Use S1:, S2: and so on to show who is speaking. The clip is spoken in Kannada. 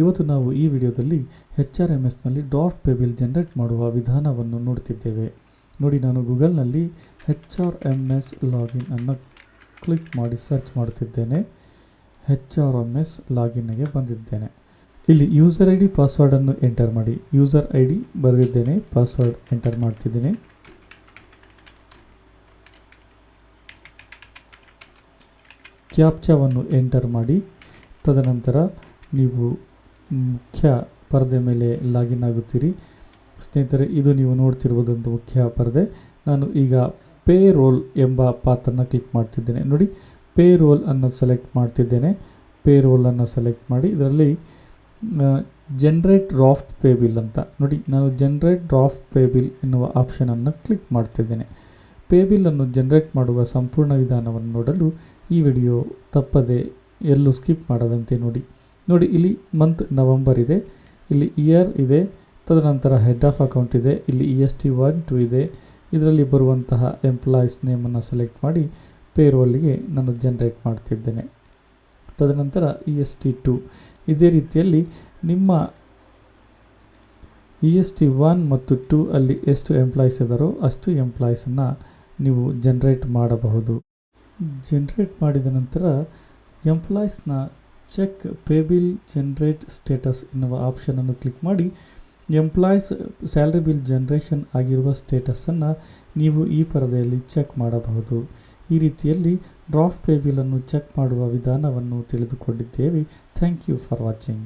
S1: ಇವತ್ತು ನಾವು ಈ ವಿಡಿಯೋದಲ್ಲಿ ಎಚ್ ಆರ್ ಎಂ ಎಸ್ನಲ್ಲಿ ಡಾಟ್ ಪೇಬಿಲ್ ಜನರೇಟ್ ಮಾಡುವ ವಿಧಾನವನ್ನು ನೋಡ್ತಿದ್ದೇವೆ. ನೋಡಿ, ನಾನು ಗೂಗಲ್ನಲ್ಲಿ H R M S login ಅನ್ನು ಕ್ಲಿಕ್ ಮಾಡಿ ಸರ್ಚ್ ಮಾಡುತ್ತಿದ್ದೇನೆ. ಹೆಚ್ ಆರ್ ಎಂ ಎಸ್ ಲಾಗಿನ್ಗೆ ಬಂದಿದ್ದೇನೆ. ಇಲ್ಲಿ ಯೂಸರ್ ಐ ಡಿ ಪಾಸ್ವರ್ಡನ್ನು ಎಂಟರ್ ಮಾಡಿ. ಯೂಸರ್ ಐ ಡಿ ಬರೆದಿದ್ದೇನೆ, ಪಾಸ್ವರ್ಡ್ ಎಂಟರ್ ಮಾಡ್ತಿದ್ದೇನೆ. ಕ್ಯಾಪ್ಚಾವನ್ನು ಎಂಟರ್ ಮಾಡಿ. ತದನಂತರ ನೀವು ಮುಖ್ಯ ಪರದೆ ಮೇಲೆ ಲಾಗಿನ್ ಆಗುತ್ತೀರಿ. ಸ್ನೇಹಿತರೆ, ಇದು ನೀವು ನೋಡ್ತಿರುವುದೊಂದು ಮುಖ್ಯ ಪರದೆ. ನಾನು ಈಗ ಪೇ ರೋಲ್ ಎಂಬ ಪಾತ್ರನ ಕ್ಲಿಕ್ ಮಾಡ್ತಿದ್ದೇನೆ. ನೋಡಿ ಪೇ ರೋಲ್ ಅನ್ನು ಸೆಲೆಕ್ಟ್ ಮಾಡ್ತಿದ್ದೇನೆ. ಪೇ ರೋಲನ್ನು ಸೆಲೆಕ್ಟ್ ಮಾಡಿ, ಇದರಲ್ಲಿ ಜನ್ರೇಟ್ ಡ್ರಾಫ್ಟ್ ಪೇ ಬಿಲ್ ಅಂತ. ನೋಡಿ, ನಾನು ಜನ್ರೇಟ್ ಡ್ರಾಫ್ಟ್ ಪೇ ಬಿಲ್ ಎನ್ನುವ ಆಪ್ಷನನ್ನು ಕ್ಲಿಕ್ ಮಾಡ್ತಿದ್ದೇನೆ. ಪೇ ಬಿಲ್ಲನ್ನು ಜನ್ರೇಟ್ ಮಾಡುವ ಸಂಪೂರ್ಣ ವಿಧಾನವನ್ನು ನೋಡಲು ಈ ವಿಡಿಯೋ ತಪ್ಪದೆ ಎಲ್ಲೂ ಸ್ಕಿಪ್ ಮಾಡದಂತೆ ನೋಡಿ. ನೋಡಿ, ಇಲ್ಲಿ ಮಂತ್ ನವಂಬರ್ ಇದೆ, ಇಲ್ಲಿ ಇಯರ್ ಇದೆ, ತದನಂತರ ಹೆಡ್ ಆಫ್ ಅಕೌಂಟ್ ಇದೆ, ಇಲ್ಲಿ E S T one two ಇದೆ, ಇದರಲ್ಲಿ ಬರುವಂತಹ ಎಂಪ್ಲಾಯೀಸ್ ನೇಮನ್ನು ಸೆಲೆಕ್ಟ್ ಮಾಡಿ ಪೇರೋಲಿಗೆ ನಾನು ಜನ್ರೇಟ್ ಮಾಡ್ತಿದ್ದೇನೆ. ತದನಂತರ ಇ ಎಸ್ ಟಿ ಟು ಇದೇ ರೀತಿಯಲ್ಲಿ ನಿಮ್ಮ ಇ ಎಸ್ ಟಿ ಒನ್ ಮತ್ತು ಟೂ ಅಲ್ಲಿ ಎಷ್ಟು ಎಂಪ್ಲಾಯೀಸ್ ಇದ್ದಾರೋ ಅಷ್ಟು ಎಂಪ್ಲಾಯೀಸನ್ನು ನೀವು ಜನ್ರೇಟ್ ಮಾಡಬಹುದು. ಜನ್ರೇಟ್ ಮಾಡಿದ ನಂತರ ಎಂಪ್ಲಾಯೀಸ್ನ check pay bill generate status ಎನ್ನುವ ಆಪ್ಷನನ್ನು ಕ್ಲಿಕ್ ಮಾಡಿ ಎಂಪ್ಲಾಯೀಸ್ ಸ್ಯಾಲ್ರಿ ಬಿಲ್ ಜನ್ರೇಷನ್ ಆಗಿರುವ ಸ್ಟೇಟಸನ್ನು ನೀವು ಈ ಪರದೆಯಲ್ಲಿ ಚೆಕ್ ಮಾಡಬಹುದು. ಈ ರೀತಿಯಲ್ಲಿ ಡ್ರಾಫ್ಟ್ ಪೇಬಿಲನ್ನು ಚೆಕ್ ಮಾಡುವ ವಿಧಾನವನ್ನು ತಿಳಿದುಕೊಂಡಿದ್ದೇವೆ. Thank you for watching